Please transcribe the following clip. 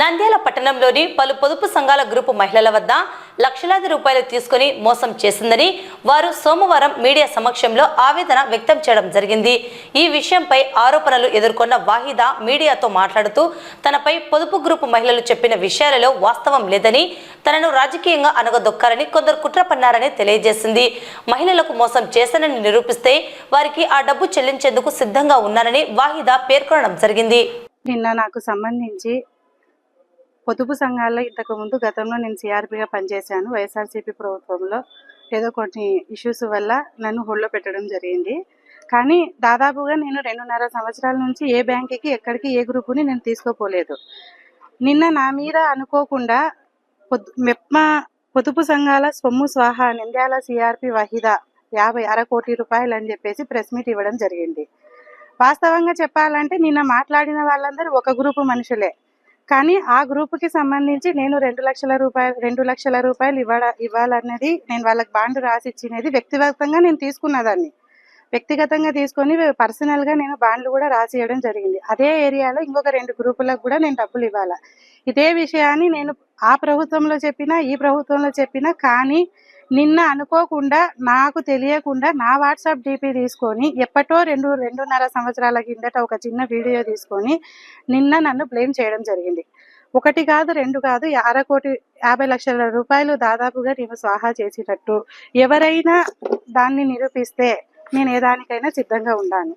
నంద్యాల పట్టణంలోని పలు పొదుపు సంఘాల గ్రూపు మహిళల వద్ద లక్షలాది రూపాయలు తీసుకుని మోసం చేసిందని వారు సోమవారం మీడియా సమక్షంలో ఆవేదన వ్యక్తం చేయడం జరిగింది. ఈ విషయంపై ఆరోపణలు ఎదుర్కొన్న వాహిదా మీడియాతో మాట్లాడుతూ తనపై పొదుపు గ్రూపు మహిళలు చెప్పిన విషయాలలో వాస్తవం లేదని తనను రాజకీయంగా అనగదొక్కారని కొందరు కుట్ర పన్నారని తెలియజేసింది. మహిళలకు మోసం చేశానని నిరూపిస్తే వారికి ఆ డబ్బు చెల్లించేందుకు సిద్ధంగా ఉన్నారని వాహిదా పేర్కొనడం జరిగింది. నిన్న నాకు సంబంధించి పొదుపు సంఘాల్లో ఇంతకు ముందు గతంలో నేను సిఆర్పిగా పనిచేశాను. వైఎస్ఆర్సీపీ ప్రభుత్వంలో ఏదో కొన్ని ఇష్యూస్ వల్ల నన్ను హోల్డ్లో పెట్టడం జరిగింది. కానీ దాదాపుగా నేను రెండున్నర సంవత్సరాల నుంచి ఏ బ్యాంకుకి ఎక్కడికి ఏ గ్రూపుని నేను తీసుకోపోలేదు. నిన్న నా మీద అనుకోకుండా పొద్దు మెప్మా పొదుపు సంఘాల సొమ్ము స్వాహా నింద్యాల సిఆర్పి వహిద యాభై అర కోటి రూపాయలు అని చెప్పేసి ప్రెస్ మీట్ ఇవ్వడం జరిగింది. వాస్తవంగా చెప్పాలంటే నిన్న మాట్లాడిన వాళ్ళందరూ ఒక గ్రూపు మనుషులే. కానీ ఆ గ్రూపుకి సంబంధించి నేను రెండు లక్షల రూపాయలు రెండు లక్షల రూపాయలు ఇవ్వడ ఇవ్వాలన్నది నేను వాళ్ళకి బాండ్ రాసి ఇచ్చినది వ్యక్తిగతంగా నేను తీసుకున్నదాన్ని. వ్యక్తిగతంగా తీసుకొని పర్సనల్గా నేను బాండ్లు కూడా రాసి ఇవ్వడం జరిగింది. అదే ఏరియాలో ఇంకొక రెండు గ్రూపులకు కూడా నేను డబ్బులు ఇవ్వాలా. ఇదే విషయాన్ని నేను ఆ ప్రభుత్వంలో చెప్పినా ఈ ప్రభుత్వంలో చెప్పినా కానీ నిన్న అనుకోకుండా నాకు తెలియకుండా నా వాట్సాప్ డీపీ తీసుకొని ఎప్పటో రెండు రెండున్నర సంవత్సరాల కిందట ఒక చిన్న వీడియో తీసుకొని నిన్న నన్ను బ్లేమ్ చేయడం జరిగింది. ఒకటి కాదు రెండు కాదు అర కోటి యాభై లక్షల రూపాయలు దాదాపుగా నేను స్వాహా చేసినట్టు. ఎవరైనా దాన్ని నిరూపిస్తే నేను ఏ దానికైనా సిద్ధంగా ఉన్నాను